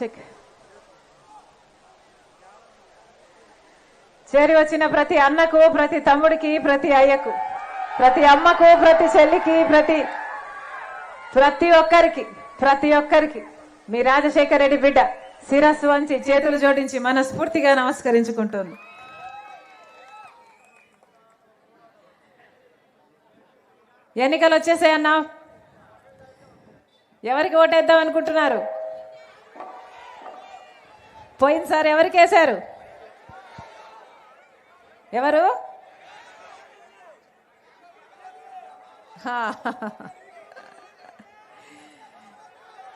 Check చేరి వచ్చిన ప్రతి అన్నకు ప్రతి తమ్ముడికి ప్రతి అయ్యకు ప్రతి అమ్మకు ప్రతి చెల్లికి ప్రతి ప్రతి ఒక్కరికి ప్రతి ఒక్కరికి మీ రాజశేఖర రెడ్డి బిడ్డ శిరస్సు వంచి చేతులు జోడించి మనస్ఫూర్తిగా నమస్కరించుకుంటుంది ఎన్నికలు వచ్చేసాయన్నా? ఎవరికి ఓటేద్దాం అనుకుంటున్నారు? పోయినసారి ఎవరికి వేశారు ఎవరు?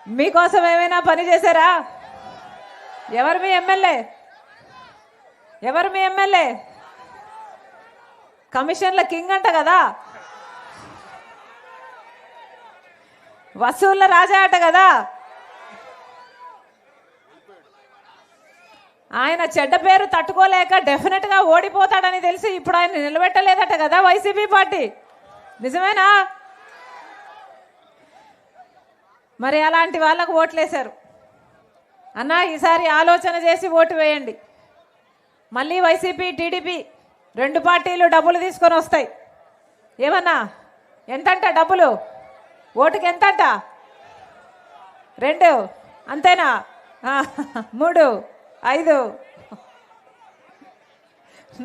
మీకోసం ఏమైనా పని చేశారా? ఎవరు మీ ఎమ్మెల్యే? ఎవరు మీ ఎమ్మెల్యే? కమిషన్ల కింగ్ అంట కదా? వసూళ్ళ రాజా అట కదా? ఆయన చెడ్డ పేరు తట్టుకోలేక డెఫినెట్గా ఓడిపోతాడని తెలిసి ఇప్పుడు ఆయన నిలబెట్టలేదట కదా వైసీపీ పార్టీ. నిజమేనా? మరి అలాంటి వాళ్ళకు ఓట్లేశారు. అన్నా ఈసారి ఆలోచన చేసి ఓటు వేయండి. మళ్ళీ వైసీపీ టీడీపీ రెండు పార్టీలు డబ్బులు తీసుకొని వస్తాయి. ఏమన్నా? ఎంతంట డబ్బులు? ఓటుకి ఎంతంట? రెండు? అంతేనా? మూడు? ఐదు.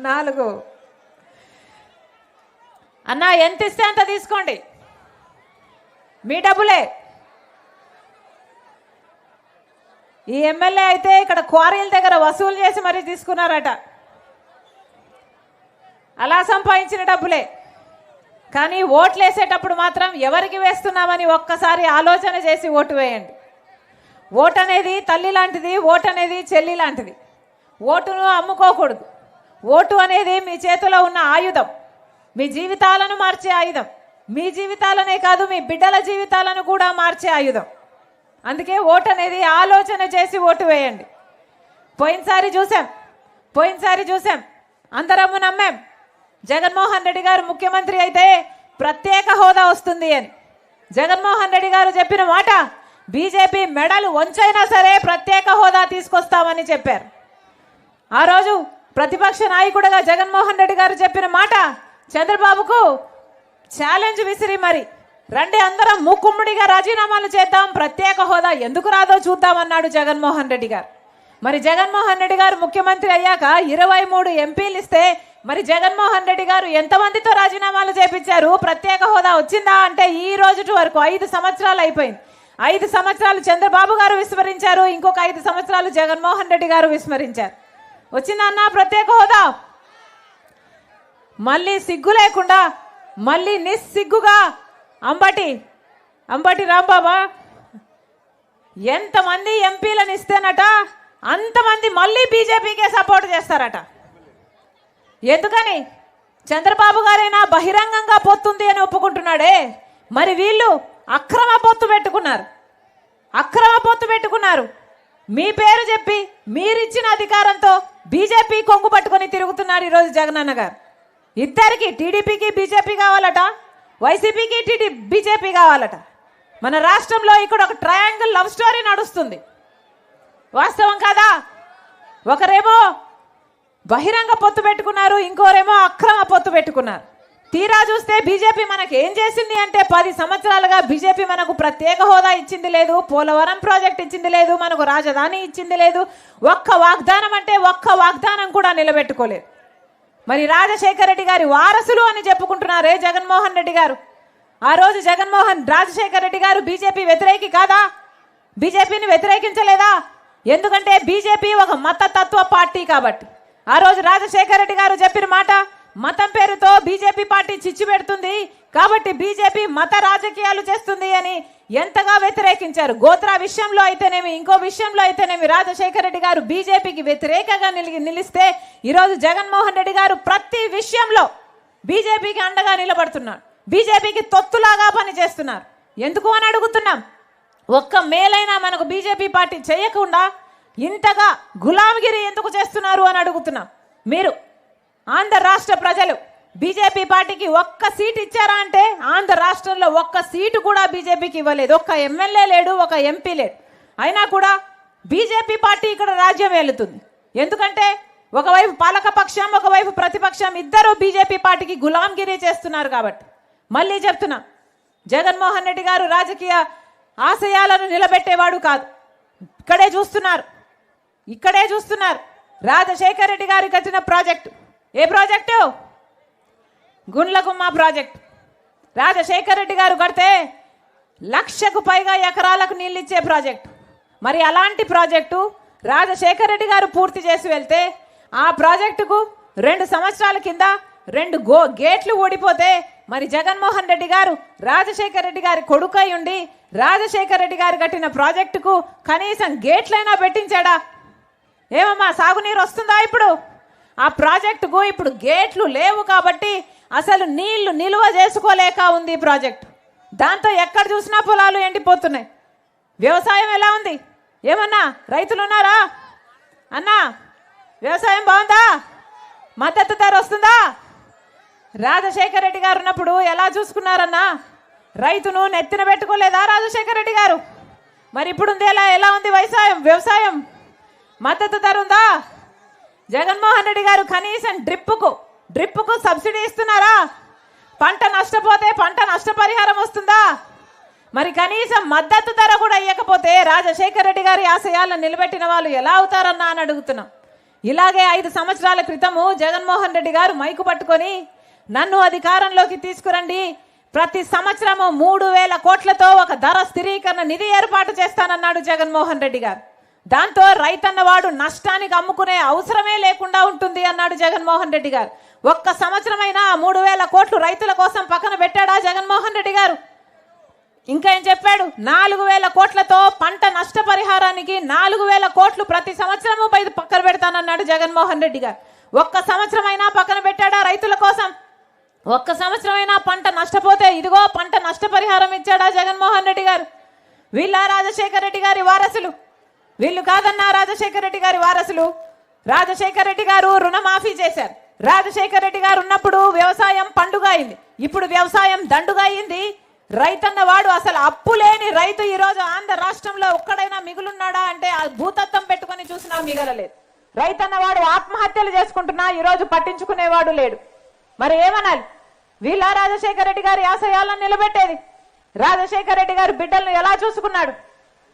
నాలుగు. అన్నా ఎంత ఇస్తే అంత తీసుకోండి. మీ డబ్బులే. ఈ ఎమ్మెల్యే అయితే ఇక్కడ క్వారీల దగ్గర వసూలు చేసి మరీ తీసుకున్నారట. అలా సంపాదించిన డబ్బులే. కానీ ఓట్లు వేసేటప్పుడు మాత్రం ఎవరికి వేస్తున్నామని ఒక్కసారి ఆలోచన చేసి ఓటు వేయండి. ఓటు అనేది తల్లి లాంటిది ఓటు అనేది చెల్లి లాంటిది. ఓటును అమ్ముకోకూడదు. ఓటు అనేది మీ చేతిలో ఉన్న ఆయుధం. మీ జీవితాలను మార్చే ఆయుధం. మీ జీవితాలనే కాదు మీ బిడ్డల జీవితాలను కూడా మార్చే ఆయుధం. అందుకే ఓటు అనేది ఆలోచన చేసి ఓటు వేయండి. పోయినసారి చూసాం పోయినసారి చూసాం అందరము నమ్మాం. జగన్మోహన్ రెడ్డి గారు ముఖ్యమంత్రి అయితే ప్రత్యేక హోదా వస్తుంది అని. జగన్మోహన్ రెడ్డి గారు చెప్పిన మాట బీజేపీ మెడలు వంచైనా సరే ప్రత్యేక హోదా తీసుకొస్తామని చెప్పారు. ఆ రోజు ప్రతిపక్ష నాయకుడిగా జగన్మోహన్ రెడ్డి గారు చెప్పిన మాట చంద్రబాబుకు ఛాలెంజ్ విసిరి మరి రండి అందరం ముక్కుమ్ముడిగా రాజీనామాలు చేద్దాం ప్రత్యేక హోదా ఎందుకు రాదో చూద్దామన్నాడు జగన్మోహన్ రెడ్డి గారు. మరి జగన్మోహన్ రెడ్డి గారు ముఖ్యమంత్రి అయ్యాక ఇరవై మూడు ఎంపీలు ఇస్తే మరి జగన్మోహన్ రెడ్డి గారు ఎంతమందితో రాజీనామాలు చేపించారు? ప్రత్యేక హోదా వచ్చిందా? అంటే ఈ రోజు వరకు ఐదు సంవత్సరాలు అయిపోయింది. ఐదు సంవత్సరాలు చంద్రబాబు గారు విస్మరించారు ఇంకొక ఐదు సంవత్సరాలు జగన్మోహన్ రెడ్డి గారు విస్మరించారు. వచ్చిందన్న ప్రత్యేక హోదా? మళ్ళీ సిగ్గు లేకుండా మళ్ళీ నిస్సిగ్గుగా అంబటి అంబటి రాంబాబా ఎంతమంది ఎంపీలను ఇస్తేనట అంతమంది మళ్ళీ బీజేపీకే సపోర్ట్ చేస్తారట. ఎందుకని? చంద్రబాబు గారైనా బహిరంగంగా పోతుంది అని ఒప్పుకుంటున్నాడే. మరి వీళ్ళు అక్రమ పొత్తు పెట్టుకున్నారు. అక్రమ పొత్తు పెట్టుకున్నారు. మీ పేరు చెప్పి మీరిచ్చిన అధికారంతో బీజేపీ కొంగు పట్టుకొని తిరుగుతున్నారు ఈరోజు జగనన్న గారు. ఇద్దరికి టీడీపీకి బీజేపీ కావాలట వైసీపీకి టీడీ బీజేపీ కావాలట. మన రాష్ట్రంలో ఇక్కడ ఒక ట్రయాంగిల్ లవ్ స్టోరీ నడుస్తుంది. వాస్తవం కాదా? ఒకరేమో బహిరంగ పొత్తు పెట్టుకున్నారు ఇంకోరేమో అక్రమ పొత్తు పెట్టుకున్నారు. తీరా చూస్తే బీజేపీ మనకి ఏం చేసింది అంటే పది సంవత్సరాలుగా బీజేపీ మనకు ప్రత్యేక హోదా ఇచ్చింది లేదు పోలవరం ప్రాజెక్ట్ ఇచ్చింది లేదు మనకు రాజధాని ఇచ్చింది లేదు. ఒక్క వాగ్దానం అంటే ఒక్క వాగ్దానం కూడా నిలబెట్టుకోలేదు. మరి రాజశేఖర రెడ్డి గారి వారసులు అని చెప్పుకుంటున్నారే జగన్మోహన్ రెడ్డి గారు. ఆ రోజు జగన్మోహన్ రాజశేఖర రెడ్డి గారు బీజేపీ వ్యతిరేకి కాదా? బీజేపీని వ్యతిరేకించలేదా? ఎందుకంటే బీజేపీ ఒక మత తత్వ పార్టీ కాబట్టి. ఆ రోజు రాజశేఖర రెడ్డి గారు చెప్పిన మాట మతం పేరుతో బీజేపీ పార్టీ చిచ్చు పెడుతుంది. కాబట్టి బీజేపీ మత రాజకీయాలు చేస్తుంది అని ఎంతగా వ్యతిరేకించారు. గోత్రా విషయంలో అయితేనేమి ఇంకో విషయంలో అయితేనేమి రాజశేఖర రెడ్డి గారు బీజేపీకి వ్యతిరేకంగా నిలి నిలిస్తే ఈరోజు జగన్మోహన్ రెడ్డి గారు ప్రతి విషయంలో బీజేపీకి అండగా నిలబడుతున్నారు. బీజేపీకి తొత్తులాగా పనిచేస్తున్నారు ఎందుకు అని అడుగుతున్నాం. ఒక్క మేలైనా మనకు బీజేపీ పార్టీ చేయకుండా ఇంతగా గులాంగిరి ఎందుకు చేస్తున్నారు అని అడుగుతున్నాం. మీరు ఆంధ్ర రాష్ట్ర ప్రజలు బీజేపీ పార్టీకి ఒక్క సీట్ ఇచ్చారా అంటే ఆంధ్ర రాష్ట్రంలో ఒక్క సీటు కూడా బీజేపీకి ఇవ్వలేదు. ఒక్క ఎమ్మెల్యే లేడు ఒక ఎంపీ లేడు. అయినా కూడా బీజేపీ పార్టీ ఇక్కడ రాజ్యం వెళుతుంది ఎందుకంటే ఒకవైపు పాలకపక్షం ఒకవైపు ప్రతిపక్షం ఇద్దరు బీజేపీ పార్టీకి గులాంగిరి చేస్తున్నారు కాబట్టి. మళ్ళీ చెప్తున్నా జగన్మోహన్ రెడ్డి గారు రాజకీయ ఆశయాలను నిలబెట్టేవాడు కాదు. ఇక్కడే చూస్తున్నారు. ఇక్కడే చూస్తున్నారు. రాజశేఖర్ రెడ్డి గారు కట్టిన ప్రాజెక్టు. ఏ ప్రాజెక్టు? గుండ్లగుమ్మ ప్రాజెక్ట్. రాజశేఖర్ రెడ్డి గారు కడితే లక్షకు పైగా ఎకరాలకు నీళ్ళు ఇచ్చే ప్రాజెక్టు. మరి అలాంటి ప్రాజెక్టు రాజశేఖర్ రెడ్డి గారు పూర్తి చేసి వెళ్తే ఆ ప్రాజెక్టుకు రెండు సంవత్సరాల కింద రెండు గో గేట్లు ఓడిపోతే మరి జగన్మోహన్ రెడ్డి గారు రాజశేఖర్ రెడ్డి గారి కొడుకై ఉండి రాజశేఖర్ రెడ్డి గారు కట్టిన ప్రాజెక్టుకు కనీసం గేట్లైనా పెట్టించాడా? ఏమమ్మా సాగునీరు వస్తుందా ఇప్పుడు? ఆ ప్రాజెక్టుకు ఇప్పుడు గేట్లు లేవు కాబట్టి అసలు నీళ్ళు నిలువ చేసుకోలేక ఉంది ఈ ప్రాజెక్టు. దాంతో ఎక్కడ చూసినా పొలాలు ఎండిపోతున్నాయి. వ్యవసాయం ఎలా ఉంది? ఏమన్నా? రైతులు ఉన్నారా? అన్నా వ్యవసాయం బాగుందా? మద్దతు ధర వస్తుందా? రాజశేఖర రెడ్డి గారు ఉన్నప్పుడు ఎలా చూసుకున్నారన్నా? రైతును నెత్తిన పెట్టుకోలేదా రాజశేఖర రెడ్డి గారు? మరి ఇప్పుడు ఉంది ఎలా? ఎలా ఉంది వ్యవసాయం? వ్యవసాయం? మద్దతు ధర ఉందా? జగన్మోహన్ రెడ్డి గారు కనీసం డ్రిప్పుకు డ్రిప్పుకు సబ్సిడీ ఇస్తున్నారా? పంట నష్టపోతే పంట నష్టపరిహారం వస్తుందా? మరి కనీసం మద్దతు ధర కూడా ఇవ్వకపోతే రాజశేఖర రెడ్డి గారి ఆశయాలను నిలబెట్టిన వాళ్ళు ఎలా అవుతారన్నా అని అడుగుతున్నాం. ఇలాగే ఐదు సంవత్సరాల క్రితము జగన్మోహన్ రెడ్డి గారు మైకు పట్టుకొని నన్ను అధికారంలోకి తీసుకురండి. ప్రతి సంవత్సరము మూడు వేల కోట్లతో ఒక ధర స్థిరీకరణ నిధి ఏర్పాటు చేస్తానన్నాడు జగన్మోహన్ రెడ్డి గారు. దాంతో రైతన్నవాడు నష్టానికి అమ్ముకునే అవసరమే లేకుండా ఉంటుంది అన్నాడు జగన్మోహన్ రెడ్డి గారు. ఒక్క సంవత్సరమైనా మూడు వేల కోట్లు రైతుల కోసం పక్కన పెట్టాడా జగన్మోహన్ రెడ్డి గారు? ఇంకా ఏం చెప్పాడు? నాలుగు వేల కోట్లతో పంట నష్టపరిహారానికి నాలుగు వేల కోట్లు ప్రతి సంవత్సరము బయట పక్కన పెడతానన్నాడు జగన్మోహన్ రెడ్డి గారు. ఒక్క సంవత్సరమైనా పక్కన పెట్టాడా రైతుల కోసం? ఒక్క సంవత్సరమైనా పంట నష్టపోతే ఇదిగో పంట నష్టపరిహారం ఇచ్చాడా జగన్మోహన్ రెడ్డి గారు? వీళ్ళ రాజశేఖర రెడ్డి గారి వారసులు. వీళ్ళు కాదన్నా రాజశేఖర రెడ్డి గారి వారసులు. రాజశేఖర రెడ్డి గారు రుణమాఫీ చేశారు. రాజశేఖర రెడ్డి గారు ఉన్నప్పుడు వ్యవసాయం పండుగ అయింది ఇప్పుడు వ్యవసాయం దండుగా అయింది. రైతన్న వాడు అసలు అప్పు లేని రైతు ఈ రోజు ఆంధ్ర రాష్ట్రంలో ఒక్కడైనా మిగులున్నాడా అంటే ఆ భూతత్వం పెట్టుకొని చూసినా మిగలలేదు. రైతన్న వాడు ఆత్మహత్యలు చేసుకుంటున్నా ఈరోజు పట్టించుకునేవాడు లేడు. మరి ఏమనాలి? వీళ్ళ రాజశేఖర రెడ్డి గారి ఆశయాలను నిలబెట్టేది. రాజశేఖర రెడ్డి గారు బిడ్డలను ఎలా చూసుకున్నాడు?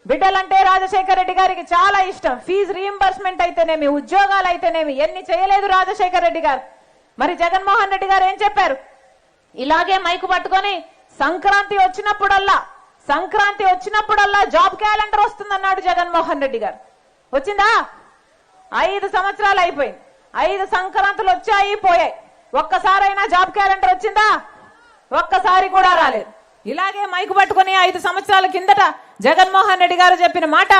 బిడ్డలంటే రాజశేఖర రెడ్డి గారికి చాలా ఇష్టం. ఫీజు రీఎంబర్స్మెంట్ అయితేనేమి ఉద్యోగాలు అయితేనేమి ఎన్ని చేయలేదు రాజశేఖర రెడ్డి గారు. మరి జగన్మోహన్ రెడ్డి గారు ఏం చెప్పారు? ఇలాగే మైకు పట్టుకొని సంక్రాంతి వచ్చినప్పుడల్లా సంక్రాంతి వచ్చినప్పుడల్లా జాబ్ క్యాలెండర్ వస్తుందన్నాడు జగన్మోహన్ రెడ్డి గారు. వచ్చిందా? ఐదు సంవత్సరాలు అయిపోయింది. ఐదు సంక్రాంతులు వచ్చాయి పోయాయి. ఒక్కసారైనా జాబ్ క్యాలెండర్ వచ్చిందా? ఒక్కసారి కూడా రాలేదు. ఇలాగే మైకు పట్టుకుని ఐదు సంవత్సరాల కిందట జగన్మోహన్ రెడ్డి గారు చెప్పిన మాట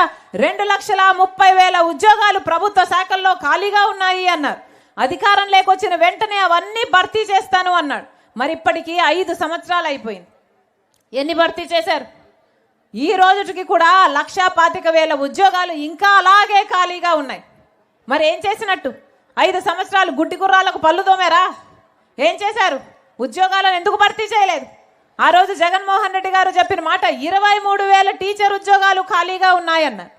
రెండు లక్షల ముప్పై వేల ఉద్యోగాలు ప్రభుత్వ శాఖల్లో ఖాళీగా ఉన్నాయి అన్నారు. అధికారం లేకొచ్చిన వెంటనే అవన్నీ భర్తీ చేస్తాను అన్నాడు. మరి ఇప్పటికీ ఐదు సంవత్సరాలు అయిపోయింది. ఎన్ని భర్తీ చేశారు? ఈ రోజుకి కూడా లక్షా పాతిక వేల ఉద్యోగాలు ఇంకా అలాగే ఖాళీగా ఉన్నాయి. మరి ఏం చేసినట్టు? ఐదు సంవత్సరాలు గుడ్డి గుర్రాలకు పళ్ళు తోమేరా? ఏం చేశారు? ఉద్యోగాలను ఎందుకు భర్తీ చేయలేదు? ఆ రోజు జగన్మోహన్ రెడ్డి గారు చెప్పిన మాట ఇరవై మూడు వేల టీచర్ ఉద్యోగాలు ఖాళీగా ఉన్నాయన్నారు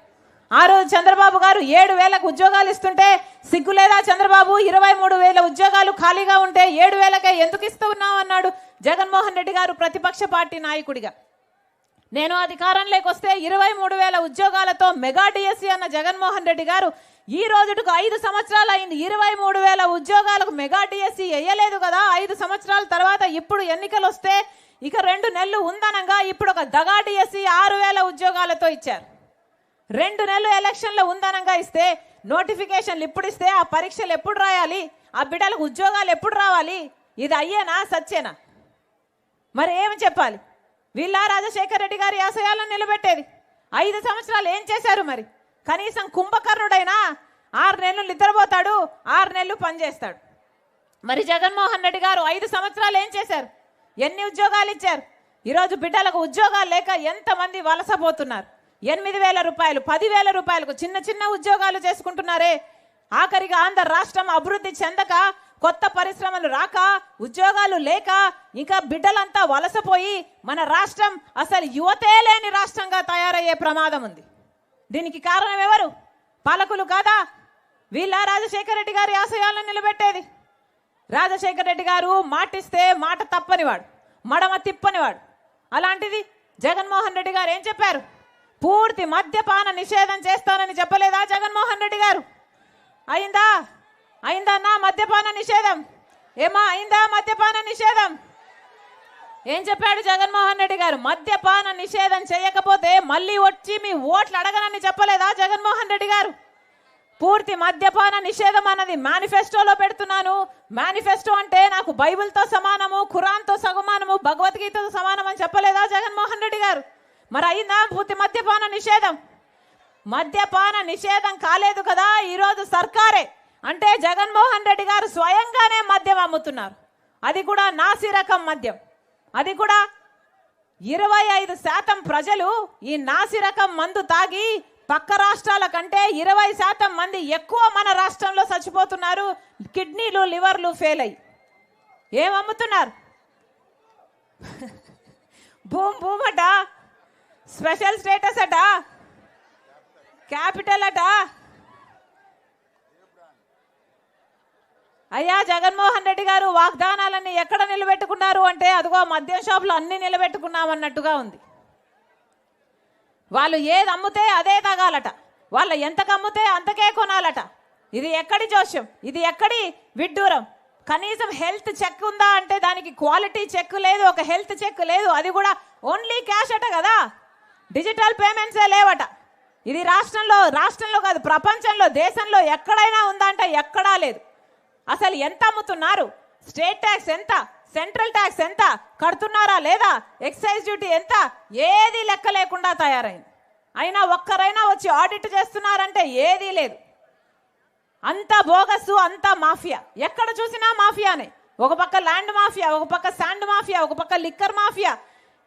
ఆ రోజు చంద్రబాబు గారు ఏడు వేలకు ఉద్యోగాలు ఇస్తుంటే సిగ్గులేదా చంద్రబాబు? ఇరవై మూడు వేల ఉద్యోగాలు ఖాళీగా ఉంటే ఏడు వేలకే ఎందుకు ఇస్తూ ఉన్నావు అన్నాడు జగన్మోహన్ రెడ్డి గారు ప్రతిపక్ష పార్టీ నాయకుడిగా. నేను అధికారంలోకి వస్తే ఇరవై మూడు వేల ఉద్యోగాలతో మెగా డిఎస్సి అన్న జగన్మోహన్ రెడ్డి గారు ఈ రోజుకు ఐదు సంవత్సరాలు అయింది. ఇరవై మూడు వేల ఉద్యోగాలకు మెగా డిఎస్సి వేయలేదు కదా. ఐదు సంవత్సరాల తర్వాత ఇప్పుడు ఎన్నికలు వస్తే ఇక రెండు నెలలు ఉందనంగా ఇప్పుడు ఒక దగా డిఎస్సి ఆరు వేల ఉద్యోగాలతో ఇచ్చారు. రెండు నెలలు ఎలక్షన్లో ఉందనంగా ఇస్తే నోటిఫికేషన్లు ఇప్పుడు ఇస్తే ఆ పరీక్షలు ఎప్పుడు రాయాలి? ఆ బిడ్డలకు ఉద్యోగాలు ఎప్పుడు రావాలి? ఇది అయ్యేనా సచ్చేనా? మరి ఏమి చెప్పాలి? వీళ్ళ రాజశేఖర రెడ్డి గారి ఆశయాలను నిలబెట్టేది. ఐదు సంవత్సరాలు ఏం చేశారు మరి? కనీసం కుంభకర్ణుడైనా ఆరు నెలలు నిద్రపోతాడు ఆరు నెలలు పనిచేస్తాడు. మరి జగన్మోహన్ రెడ్డి గారు ఐదు సంవత్సరాలు ఏం చేశారు? ఎన్ని ఉద్యోగాలు ఇచ్చారు? ఈరోజు బిడ్డలకు ఉద్యోగాలు లేక ఎంతమంది వలసపోతున్నారు ఎనిమిది వేల రూపాయలు పదివేల రూపాయలకు చిన్న చిన్న ఉద్యోగాలు చేసుకుంటున్నారే? ఆఖరిగా ఆంధ్ర రాష్ట్రం అభివృద్ధి చెందక కొత్త పరిశ్రమలు రాక ఉద్యోగాలు లేక ఇంకా బిడ్డలంతా వలసపోయి మన రాష్ట్రం అసలు యువతే లేని రాష్ట్రంగా తయారయ్యే ప్రమాదం ఉంది. దీనికి కారణం ఎవరు? పాలకులు కాదా? వీళ్ళ రాజశేఖర రెడ్డి గారి ఆశయాలను నిలబెట్టేది. రాజశేఖర రెడ్డి గారు మాటిస్తే మాట తప్పనివాడు మడమ తిప్పనివాడు. అలాంటిది జగన్మోహన్ రెడ్డి గారు ఏం చెప్పారు? పూర్తి మద్యపాన నిషేధం చేస్తానని చెప్పలేదా జగన్మోహన్ రెడ్డి గారు? అయిందా? అయిందా నా మద్యపాన నిషేధం? ఏమా అయిందా మద్యపాన నిషేధం? ఏం చెప్పాడు జగన్మోహన్ రెడ్డి గారు? మద్యపాన నిషేధం చేయకపోతే మళ్ళీ వచ్చి మీ ఓట్లు అడగనని చెప్పలేదా జగన్మోహన్ రెడ్డి గారు? పూర్తి మద్యపాన నిషేధం అన్నది మేనిఫెస్టోలో పెడుతున్నాను. మేనిఫెస్టో అంటే నాకు బైబిల్తో సమానము ఖురాన్తో సమానము భగవద్గీతతో సమానం అని చెప్పలేదా జగన్మోహన్ రెడ్డి గారు? మరి అయిందా పూర్తి మద్యపాన నిషేధం? మద్యపాన నిషేధం కాలేదు కదా ఈరోజు సర్కారే. అంటే జగన్మోహన్ రెడ్డి గారు స్వయంగానే మద్యం అమ్ముతున్నారు. అది కూడా నాసి రకం మద్యం. అది కూడా ఇరవై ఐదు శాతం ప్రజలు ఈ నాసి రకం మందు తాగి పక్క రాష్ట్రాల కంటే ఇరవై శాతం మంది ఎక్కువ మన రాష్ట్రంలో చచ్చిపోతున్నారు. కిడ్నీలు లివర్లు ఫెయిల్ అయ్యి. ఏం అమ్ముతున్నారు? భూమి భూమట? స్పెషల్ స్టేటస్ అట? క్యాపిటల్ అట? అయ్యా జగన్మోహన్ రెడ్డి గారు వాగ్దానాలన్నీ ఎక్కడ నిలబెట్టుకున్నారు అంటే అదిగో మద్యం షాపులు అన్ని నిలబెట్టుకున్నామన్నట్టుగా ఉంది. వాళ్ళు ఏది అమ్ముతే అదే తాగాలట. వాళ్ళు ఎంతకు అమ్ముతే అంతకే కొనాలట. ఇది ఎక్కడి జోష్యం? ఇది ఎక్కడి విడ్డూరం? కనీసం హెల్త్ చెక్ ఉందా అంటే దానికి క్వాలిటీ చెక్ లేదు ఒక హెల్త్ చెక్ లేదు అది కూడా ఓన్లీ క్యాష్ అట కదా. డిజిటల్ పేమెంట్సే లేవట. ఇది రాష్ట్రంలో రాష్ట్రంలో కాదు ప్రపంచంలో దేశంలో ఎక్కడైనా ఉందా అంటే ఎక్కడా లేదు. అసలు ఎంత అమ్ముతున్నారు? స్టేట్ ట్యాక్స్ ఎంత? సెంట్రల్ ట్యాక్స్ ఎంత? కడుతున్నారా లేదా? ఎక్సైజ్ డ్యూటీ ఎంత? ఏది లెక్క లేకుండా తయారైంది. అయినా ఒక్కరైనా వచ్చి ఆడిట్ చేస్తున్నారంటే ఏదీ లేదు. అంత బోగస్ అంత మాఫియా. ఎక్కడ చూసినా మాఫియానే. ఒక పక్క ల్యాండ్ మాఫియా ఒక పక్క శాండ్ మాఫియా ఒక పక్క లిక్కర్ మాఫియా.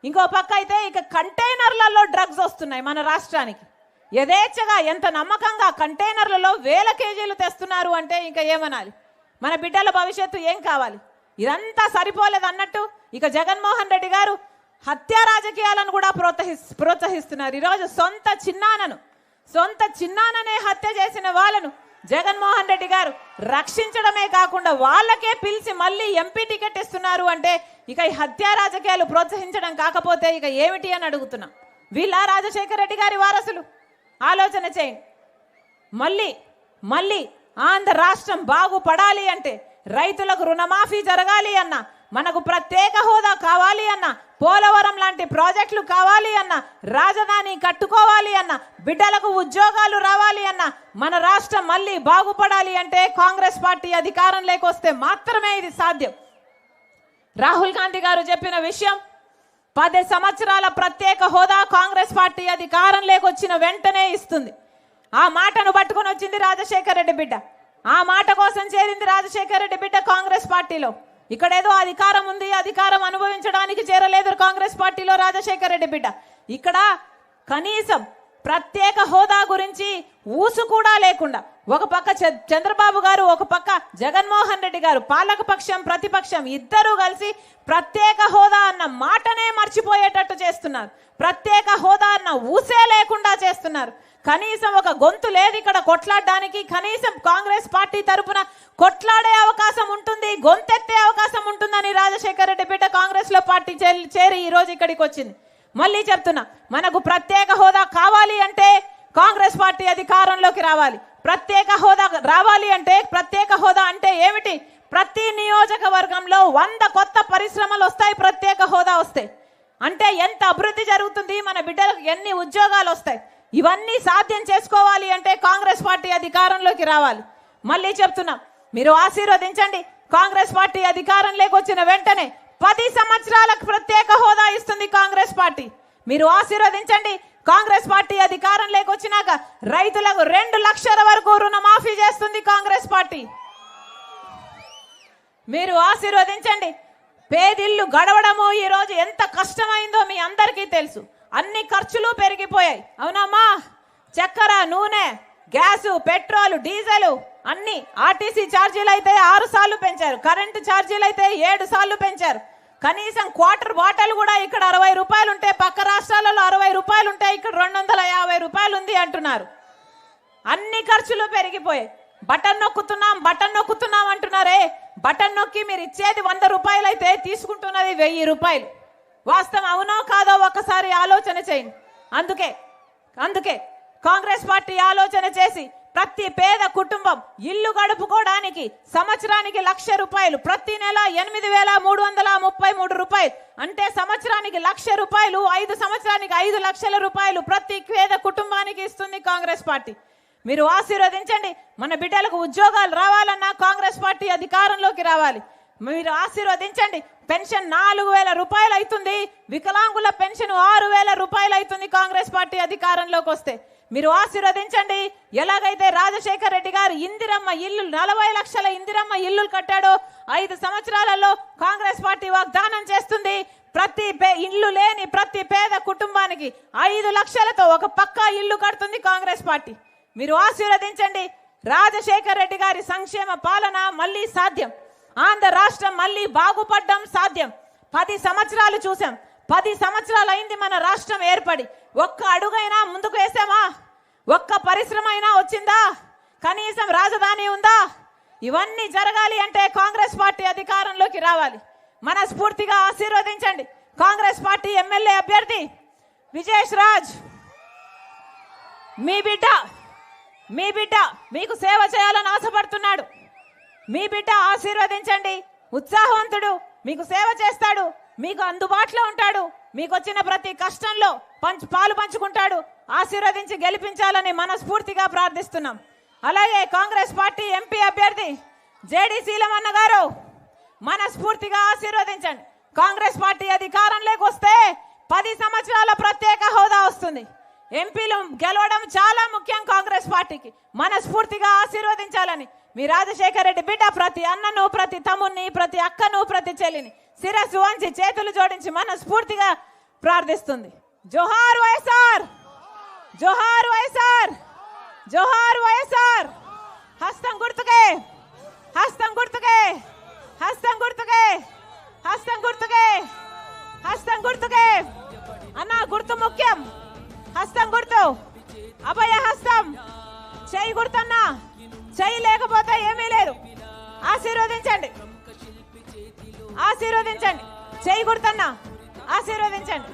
ఇంకో పక్క అయితే ఇక కంటైనర్లలో డ్రగ్స్ వస్తున్నాయి మన రాష్ట్రానికి. యథేచ్ఛగా ఎంత నమ్మకంగా కంటైనర్లలో వేల కేజీలు తెస్తున్నారు అంటే ఇంకా ఏమనాలి? మన బిడ్డల భవిష్యత్తు ఏం కావాలి? ఇదంతా సరిపోలేదు అన్నట్టు ఇక జగన్మోహన్ రెడ్డి గారు హత్య రాజకీయాలను కూడా ప్రోత్సహి ప్రోత్సహిస్తున్నారు. ఈరోజు సొంత చిన్నానను సొంత చిన్నాననే హత్య చేసిన వాళ్ళను జగన్మోహన్ రెడ్డి గారు రక్షించడమే కాకుండా వాళ్ళకే పిలిచి మళ్ళీ ఎంపీ టికెట్ ఇస్తున్నారు అంటే ఇక ఈ హత్య రాజకీయాలు ప్రోత్సహించడం కాకపోతే ఇక ఏమిటి అని అడుగుతున్నాం. వీళ్ళ రాజశేఖర రెడ్డి గారి వారసులు? ఆలోచన చేయండి. మళ్ళీ మళ్ళీ ఆంధ్ర రాష్ట్రం బాగుపడాలి అంటే రైతులకు రుణమాఫీ జరగాలి అన్న మనకు ప్రత్యేక హోదా కావాలి అన్న పోలవరం లాంటి ప్రాజెక్టులు కావాలి అన్న రాజధాని కట్టుకోవాలి అన్న బిడ్డలకు ఉద్యోగాలు రావాలి అన్న మన రాష్ట్రం మళ్ళీ బాగుపడాలి అంటే కాంగ్రెస్ పార్టీ అధికారం లేకొస్తే మాత్రమే ఇది సాధ్యం. రాహుల్ గాంధీ గారు చెప్పిన విషయం పది సంవత్సరాల ప్రత్యేక హోదా కాంగ్రెస్ పార్టీ అధికారం లేకొచ్చిన వెంటనే ఇస్తుంది. ఆ మాటను పట్టుకొని వచ్చింది రాజశేఖర రెడ్డి బిడ్డ. ఆ మాట కోసం చేరింది రాజశేఖర రెడ్డి బిడ్డ కాంగ్రెస్ పార్టీలో. ఇక్కడ ఏదో అధికారం ఉంది అధికారం అనుభవించడానికి చేరలేదు కాంగ్రెస్ పార్టీలో రాజశేఖర రెడ్డి బిడ్డ. ఇక్కడ కనీసం ప్రత్యేక హోదా గురించి ఊసు కూడా లేకుండా ఒక పక్క చంద్రబాబు గారు ఒక పక్క జగన్మోహన్ రెడ్డి గారు పాలకపక్షం ప్రతిపక్షం ఇద్దరూ కలిసి ప్రత్యేక హోదా అన్న మాటనే మర్చిపోయేటట్టు చేస్తున్నారు. ప్రత్యేక హోదా అన్న ఊసే లేకుండా చేస్తున్నారు. కనీసం ఒక గొంతు లేదు ఇక్కడ కొట్లాడడానికి. కనీసం కాంగ్రెస్ పార్టీ తరపున కొట్లాడే అవకాశం ఉంటుంది గొంతెత్తే అవకాశం ఉంటుందని రాజశేఖర రెడ్డి బిడ్డ కాంగ్రెస్లో పార్టీ చేరి- చేరి ఈ రోజు ఇక్కడికి వచ్చింది. మళ్ళీ చెప్తున్నా మనకు ప్రత్యేక హోదా కావాలి అంటే కాంగ్రెస్ పార్టీ అధికారంలోకి రావాలి. ప్రత్యేక హోదా రావాలి అంటే ప్రత్యేక హోదా అంటే ఏమిటి? ప్రతి నియోజకవర్గంలో వంద కొత్త పరిశ్రమలు వస్తాయి ప్రత్యేక హోదా వస్తాయి. అంటే ఎంత అభివృద్ధి జరుగుతుంది మన బిడ్డలకు ఎన్ని ఉద్యోగాలు వస్తాయి? ఇవన్నీ సాధ్యం చేసుకోవాలి అంటే కాంగ్రెస్ పార్టీ అధికారంలోకి రావాలి. మళ్ళీ చెప్తున్నా మీరు ఆశీర్వదించండి. కాంగ్రెస్ పార్టీ అధికారంలోకి వచ్చిన వెంటనే పది సంవత్సరాలకు ప్రత్యేక హోదా ఇస్తుంది కాంగ్రెస్ పార్టీ. మీరు ఆశీర్వదించండి. కాంగ్రెస్ పార్టీ అధికారంలోకి వచ్చినాక రైతులకు రెండు లక్షల వరకు రుణమాఫీ చేస్తుంది కాంగ్రెస్ పార్టీ. మీరు ఆశీర్వదించండి. పేదిల్లు గడవడము ఈ రోజు ఎంత కష్టమైందో మీ అందరికీ తెలుసు. అన్ని ఖర్చులు పెరిగిపోయాయి. అవునమ్మా? చక్కెర నూనె గ్యాసు పెట్రోల్ డీజిల్ అన్ని ఆర్టీసీ ఛార్జీలు అయితే ఆరు సార్లు పెంచారు. కరెంటు ఛార్జీలు అయితే ఏడు సార్లు పెంచారు. కనీసం క్వార్టర్ బాటిల్ కూడా ఇక్కడ అరవై రూపాయలు ఉంటే పక్క రాష్ట్రాలలో అరవై రూపాయలు ఉంటే ఇక్కడ రెండు వందల యాభై రూపాయలు ఉంది అంటున్నారు. అన్ని ఖర్చులు పెరిగిపోయాయి. బటన్ నొక్కుతున్నాం బటన్ నొక్కుతున్నాం అంటున్నారే. బటన్ నొక్కి మీరు ఇచ్చేది వంద రూపాయలు అయితే తీసుకుంటున్నది వెయ్యి రూపాయలు. వాస్తవం అవునో కాదో ఒకసారి ఆలోచన చేయండి. అందుకే అందుకే కాంగ్రెస్ పార్టీ ఆలోచన చేసి ప్రతి పేద కుటుంబం ఇల్లు గడుపుకోవడానికి సంవత్సరానికి లక్ష రూపాయలు ప్రతి నెల ఎనిమిది వేల మూడు వందల ముప్పై మూడు రూపాయలు. అంటే సంవత్సరానికి లక్ష రూపాయలు ఐదు సంవత్సరానికి ఐదు లక్షల రూపాయలు ప్రతి పేద కుటుంబానికి ఇస్తుంది కాంగ్రెస్ పార్టీ. మీరు ఆశీర్వదించండి. మన బిడ్డలకు ఉద్యోగాలు రావాలన్నా కాంగ్రెస్ పార్టీ అధికారంలోకి రావాలి. మీరు ఆశీర్వదించండి. పెన్షన్ నాలుగు వేల రూపాయలు అవుతుంది వికలాంగుల పెన్షన్ ఆరు వేల రూపాయలు అవుతుంది కాంగ్రెస్ పార్టీ అధికారంలోకి వస్తే. మీరు ఆశీర్వదించండి. ఎలాగైతే రాజశేఖర్ రెడ్డి గారు ఇందిరమ్మ ఇల్లు నలభై లక్షల ఇందిరమ్మ ఇల్లులు కట్టాడో ఐదు సంవత్సరాలలో కాంగ్రెస్ పార్టీ వాగ్దానం చేస్తుంది. ప్రతి పే ఇల్లు లేని ప్రతి పేద కుటుంబానికి ఐదు లక్షలతో ఒక పక్కా ఇల్లు కడుతుంది కాంగ్రెస్ పార్టీ. మీరు ఆశీర్వదించండి. రాజశేఖర్ రెడ్డి గారి సంక్షేమ పాలన మళ్ళీ సాధ్యం. ఆంధ్ర రాష్ట్రం మళ్ళీ బాగుపడడం సాధ్యం. పది సంవత్సరాలు చూసాం. పది సంవత్సరాలు అయింది మన రాష్ట్రం ఏర్పడి. ఒక్క అడుగైనా ముందుకు వేసామా? ఒక్క పరిశ్రమ అయినా వచ్చిందా? కనీసం రాజధాని ఉందా? ఇవన్నీ జరగాలి అంటే కాంగ్రెస్ పార్టీ అధికారంలోకి రావాలి. మనస్ఫూర్తిగా ఆశీర్వదించండి. కాంగ్రెస్ పార్టీ ఎమ్మెల్యే అభ్యర్థి విజేష్ రాజ్. మీ బిడ్డ మీ బిడ్డ మీకు సేవ చేయాలని ఆశపడుతున్నాడు. మీ బిడ్డ ఆశీర్వదించండి. ఉత్సాహవంతుడు మీకు సేవ చేస్తాడు మీకు అందుబాటులో ఉంటాడు మీకు వచ్చిన ప్రతి కష్టంలో పంచు పాలు పంచుకుంటాడు ఆశీర్వదించి గెలిపించాలని మనస్ఫూర్తిగా ప్రార్థిస్తున్నాం. అలాగే కాంగ్రెస్ పార్టీ ఎంపీ అభ్యర్థి జేడి శీలమన్న గారు మనస్ఫూర్తిగా ఆశీర్వదించండి. కాంగ్రెస్ పార్టీ అధికారంలోకి వస్తే పది సంవత్సరాల ప్రత్యేక హోదా వస్తుంది. ఎంపీలు గెలవడం చాలా ముఖ్యం కాంగ్రెస్ పార్టీకి. మనస్ఫూర్తిగా ఆశీర్వదించాలని మీ రాజశేఖర రెడ్డి బిడ్డ ప్రతి అన్నను ప్రతి తమ్ముని ప్రతి అక్కను ప్రతి చెల్లిని శిరస్సు వంచి చేతులు జోడించి మనస్ఫూర్తిగా ప్రార్థిస్తుంది. జోహార్ వైఎస్ఆర్! జోహార్ వైఎస్ఆర్! జోహార్ వైఎస్ఆర్! హస్తం గుర్తుకే! హస్తం గుర్తుకే! హస్తం గుర్తుకే! హస్తం గుర్తుకే! హస్తం గుర్తుకే! అన్న గుర్తు ముఖ్యం. హస్తం గుర్తు. అభయ హస్తం. చేయి గుర్తన్నా. చెయ్యి లేకపోతే ఏమీ లేదు. ఆశీర్వదించండి. ఆశీర్వదించండి. చెయ్యి ఆశీర్వదించండి.